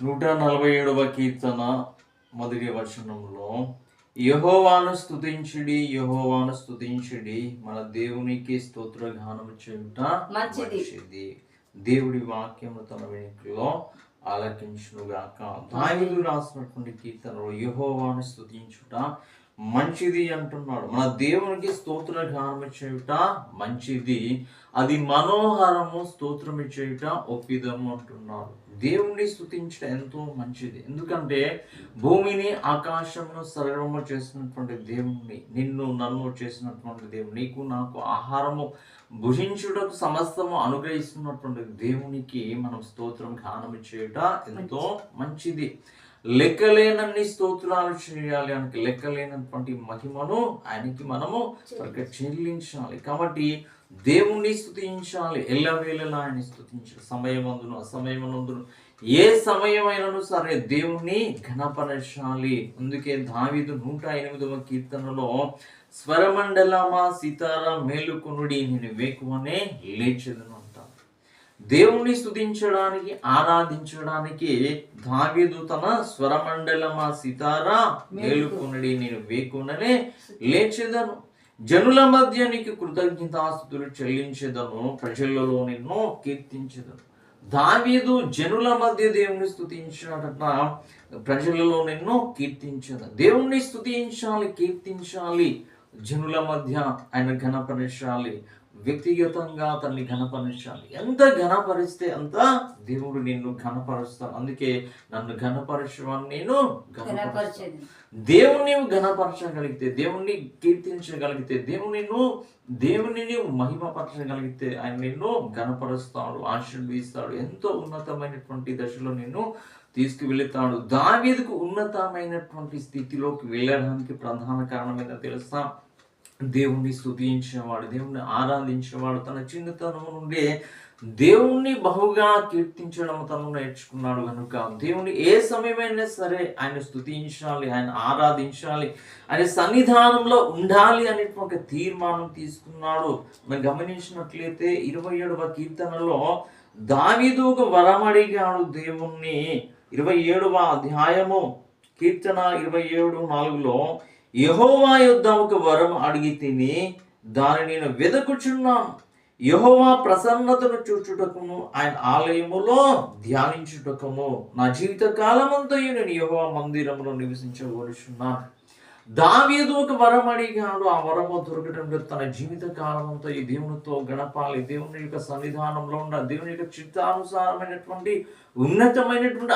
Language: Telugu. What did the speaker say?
నూట నలభై ఏడవ కీర్తన మొదటి వచనంలో యహోవాను స్తుతించుడి యహోవాను స్తుతించుడి మన దేవునికి స్తోత్ర గానం చేయుట మంచిది. దేవుడి వాక్యము తన వెనుకలో ఆలకించునుగాక దావిదు రాసినటువంటి కీర్తనలో యహోవాను స్తుతించుట మంచిది అంటున్నాడు. మన దేవునికి స్తోత్ర గానం చేయుట మంచిది. అది మనోహరము స్తోత్రం చేయుట ఒప్పిదము అంటున్నాడు. దేవుణ్ణి స్తుతించడం ఎంతో మంచిది. ఎందుకంటే భూమిని ఆకాశమును సర్వము చేసినటువంటి దేవుణ్ణి నిన్ను నన్ను చేసినటువంటి దేవుడు నీకు నాకు ఆహారము భుజించుటకు సమస్తము అనుగ్రహిస్తున్నటువంటి దేవునికి మనం స్తోత్రం గానం చేయుట ఎంతో మంచిది. లెక్కలేనన్ని స్తోత్రాలు చేయాలి ఆయనకి లెక్కలేనటువంటి మహిమను ఆయనకి మనము చెల్లించాలి. కాబట్టి దేవుణ్ణి స్తుతించాలి ఎల్లవేళలా ఆయన స్థుతించాలి సమయమందును అసమయమనందును ఏ సమయమైనను సరే దేవుణ్ణి ఘనపరచాలి. అందుకే దావిదు నూట ఎనిమిదవ కీర్తనలో స్వరమండలమా సీతారా మేలుకొనుడి నేను వేకువనే లేచెదను. దేవుణ్ణి స్థుతించడానికి ఆరాధించడానికి దావీదు తన స్వరమండలమా సితారా మేలుకొనడి నేను వేకుననే లేచేదను. జనుల మధ్య నీకు కృతజ్ఞతాస్తుతులు చెల్లించేదను ప్రజలలో నిన్ను కీర్తించెదను. దావీదు జనుల మధ్య దేవుణ్ణి స్థుతించాడట ప్రజలలో నిన్ను కీర్తించదు దేవుణ్ణి స్థుతించాలి కీర్తించాలి. జనుల మధ్య ఆయన ఘనపరచాలి. వ్యక్తిగతంగా తనని ఘనపరచాలి. ఎంత ఘనపరిస్తే అంత దేవుడు నిన్ను ఘనపరుస్తాడు. అందుకే నన్ను ఘనపరచమని నేను ఘనపరుస్తాను. కనపరిచేది దేవుణ్ణి ఘనపరచగలిగితే దేవుణ్ణి కీర్తించగలిగితే దేవుని దేవుని నీవు మహిమపరచగలిగితే ఆయన నిన్ను ఘనపరుస్తాడు ఆశీర్వదిస్తాడు. ఎంతో ఉన్నతమైనటువంటి దశలో నిన్ను తీసుకువెళుతాడు. దావీదుకు ఉన్నతమైనటువంటి స్థితిలోకి వెళ్ళడానికి ప్రధాన కారణం ఏంటో తెలుసా? దేవుణ్ణి స్తుతించేవాడు దేవుణ్ణి ఆరాధించేవాడు తన చిన్నతనం నుండి దేవుణ్ణి బహుగా కీర్తించడం తను నేర్చుకున్నాడు కనుక దేవుని ఏ సమయమైనా సరే ఆయన స్తుతించాలి ఆయన ఆరాధించాలి ఆయన సన్నిధానంలో ఉండాలి అనేటువంటి ఒక తీర్మానం తీసుకున్నాడు. మనం గమనించినట్లయితే ఇరవై ఏడవ కీర్తనలో దావీదు ఒక వరమడిగాడు దేవుణ్ణి. ఇరవై ఏడవ అధ్యాయము కీర్తన ఇరవై ఏడు నాలుగులో యహోవా యొద్ద ఒక వరం అడిగి తిని దాని నేను వెదకుచున్నాను. యహోవా ప్రసన్నతను చూచుటకును ఆయన ఆలయములో ధ్యానించుటకును నా జీవిత కాలమంతయు నేను యహోవా మందిరంలో నివసించగలుచున్నాను దావీదు ఒక వరం అడిగాడు. ఆ వరము దొరకటంలో తన జీవిత కాలమంతా ఈ దేవునితో గడపాలి. దేవుని యొక్క సన్నిధానంలో ఉన్న దేవుని యొక్క చిత్తానుసారమైనటువంటి ఉన్నతమైనటువంటి